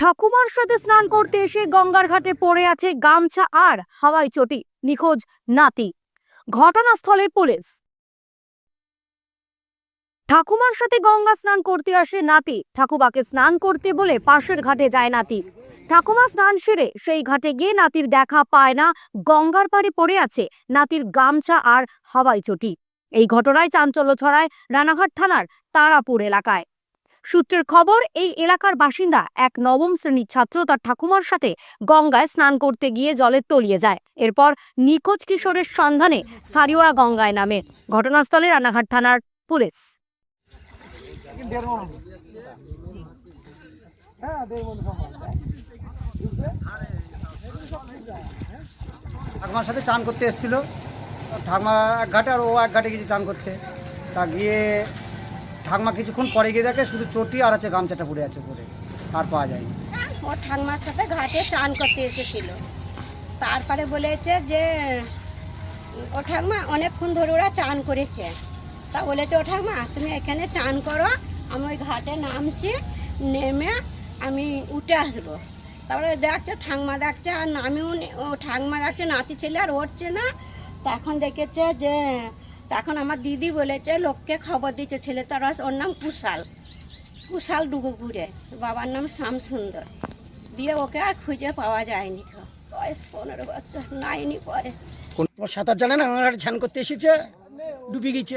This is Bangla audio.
ঠাকুমার সাথে স্নান করতে এসে গঙ্গার ঘাটে পড়ে আছে গামছা আর হাওয়াই চটি, নিখোঁজ নাতি। ঘটনাস্থলে পুলিশ। ঠাকুমার সাথে গঙ্গা স্নান করতে আসে নাতি। ঠাকুমাকে স্নান করতে বলে পাশের ঘাটে যায় নাতি। ঠাকুমা স্নান সেরে সেই ঘাটে গিয়ে নাতির দেখা পায় না, গঙ্গার পাড়ে পড়ে আছে নাতির গামছা আর হাওয়াই চটি। এই ঘটনায় চাঞ্চল্য ছড়ায় রানাঘাট থানার তারাপুর এলাকায়। সূত্রের খবর, এই এলাকার বাসিন্দা এক নবম শ্রেণির ছাত্র তার ঠাকুমার সাথে গঙ্গায় স্নান করতে গিয়ে জলে তলিয়ে যায়। এরপর নিখোঁজ কিশোরের সন্ধানে স্থানীয়রা গঙ্গায় নামে। ঘটনাস্থলে রানাঘাট থানার পুলিশ। ঠাকুমার সাথে চান করতে এসেছিল। ঠাকুমা এক ঘাটে আর ও এক ঘাটে গেছে চান করতে। তা গিয়ে ঠাকুমা কিছুক্ষণ পরে গিয়ে দেখে শুধু চটি আর আছে গামছাটা পড়ে আছে পরে আর পাওয়া যায়নি। ও ঠাকমার সাথে ঘাটে চান করতে এসেছিল। তারপরে বলেছে যে, ও ঠাকমা অনেকক্ষণ ধরে ওরা চান করেছে। তা বলেছে, ও ঠাকমা, তুমি এখানে চান করো, আমি ওই ঘাটে নামছি, নেমে আমি উঠে আসব। তারপরে দেখছে, ঠাকমা দেখছে, আর নামিও ও ঠাকমা দেখছে, নাতি ছেলে আর উঠছে না তখন দেখেছে যে তখন আমার দিদি বলেছে লোককে খবর দিচ্ছে ছেলে তার ওর নাম কুশাল। কুশাল ডুগুপুরে বাবার নাম শ্যামসুন্দর। দিয়ে ওকে আর খুঁজে পাওয়া যায়নি তো। বয়স পনেরো বছর নাইনি পরে। সাঁতার জানে না? ওনার ঘাটে করতে এসেছে ডুবে গেছে।